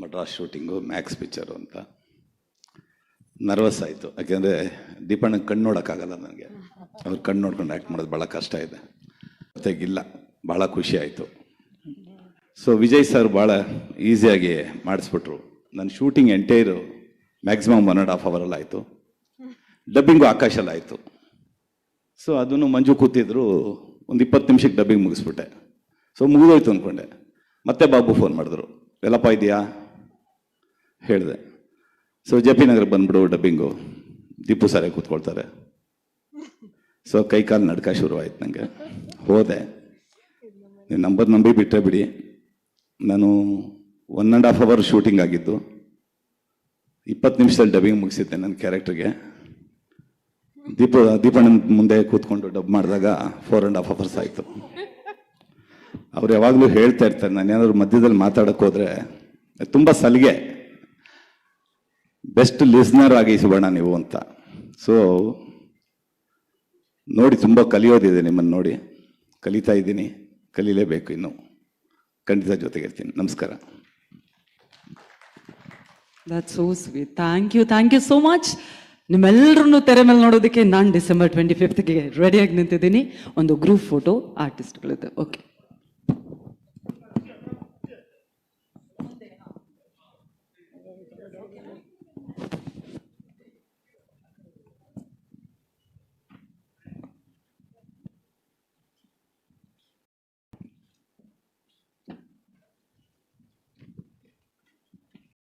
Madras shooting Max picture ಅಂತ. Nervous ಆಯಿತು. ಯಾಕೆಂದರೆ ದೀಪಣ್ಣ ಕಣ್ಣು ನೋಡೋಕ್ಕಾಗಲ್ಲ ನನಗೆ. ಅವ್ರು ಕಣ್ಣು ನೋಡ್ಕೊಂಡು ಆ್ಯಕ್ಟ್ ಮಾಡೋದು ಭಾಳ ಕಷ್ಟ ಇದೆ. ಜೊತೆಗಿಲ್ಲ ಭಾಳ ಖುಷಿ ಆಯಿತು. ಸೊ ವಿಜಯ್ ಸರ್ ಭಾಳ ಈಸಿಯಾಗಿ ಮಾಡಿಸ್ಬಿಟ್ರು. ನನ್ನ shooting entire maximum one and half ಅವರಲ್ಲಿ ಆಯಿತು. ಡಬ್ಬಿಂಗು ಆಕಾಶಲ್ಲಿ ಆಯಿತು. ಸೊ ಅದನ್ನು ಮಂಜು ಕೂತಿದ್ರು, ಒಂದು ಇಪ್ಪತ್ತು ನಿಮಿಷಕ್ಕೆ ಡಬ್ಬಿಂಗ್ ಮುಗಿಸ್ಬಿಟ್ಟೆ. ಸೊ ಮುಗಿದೋಯ್ತು ಅಂದ್ಕೊಂಡೆ ಮತ್ತೆ ಬಾಬು ಫೋನ್ ಮಾಡಿದ್ರು. ಎಲ್ಲಪ್ಪ ಇದೆಯಾ ಹೇಳಿದೆ. ಸೊ ಜೆ ಪಿ ನಗರ ಬಂದ್ಬಿಡು ಡಬ್ಬಿಂಗು ದೀಪು ಸಾರೇ ಕೂತ್ಕೊಳ್ತಾರೆ? ಸೊ ಕೈ ಕಾಲು ನಡ್ಕ ಶುರುವಾಯ್ತು ನನಗೆ ಹೋದೆ. ನೀವು ನಂಬರ್ ನಂಬಿ ಬಿಟ್ಟರೆ ಬಿಡಿ. ನಾನು one and half hour shooting ಆಗಿದ್ದು ಇಪ್ಪತ್ತು ನಿಮಿಷದಲ್ಲಿ ಡಬ್ಬಿಂಗ್ ಮುಗಿಸಿದ್ದೆ ನನ್ನ ಕ್ಯಾರೆಕ್ಟ್ರಿಗೆ ದೀಪ, ದೀಪಣ್ಣನ ಮುಂದೆ ಕೂತ್ಕೊಂಡು ಡಬ್ ಮಾಡಿದಾಗ ಫೋರ್ ಆ್ಯಂಡ್ ಹಾಫ್ ಅವರ್ಸ್ ಆಯಿತು. ಅವ್ರು ಯಾವಾಗಲೂ ಹೇಳ್ತಾ ಇರ್ತಾರೆ, ನಾನು ಏನಾದ್ರು ಮಧ್ಯದಲ್ಲಿ ಮಾತಾಡಕ್ಕೆ ಹೋದರೆ, ತುಂಬ ಸಲಿಗೆ. ಬೆಸ್ಟ್ ಲಿಸ್ನರ್ ಆಗಿ ಸುವರ್ಣ ನೀವು ಅಂತ. ಸೊ ನೋಡಿ ತುಂಬ ಕಲಿಯೋದಿದೆ ನಿಮ್ಮನ್ನು ನೋಡಿ. ಕಲಿತಾ ಇದ್ದೀನಿ. ಕಲೀಲೇಬೇಕು ಇನ್ನು. ಖಂಡಿತ ಜೊತೆಗಿರ್ತೀನಿ ನಮಸ್ಕಾರ. That so sweet thank you thank you so much ನಿಮ್ಮೆಲ್ಲರನ್ನು ತೆರೆ ಮೇಲೆ ನೋಡೋದಕ್ಕೆ ನಾನು ಡಿಸೆಂಬರ್ ಟ್ವೆಂಟಿ ಫಿಫ್ತ್ಗೆ ರೆಡಿಯಾಗಿ ನಿಂತಿದ್ದೀನಿ. ಒಂದು ಗ್ರೂಪ್ ಫೋಟೋ ಆರ್ಟಿಸ್ಟ್ಗಳದ್ದು ಓಕೆ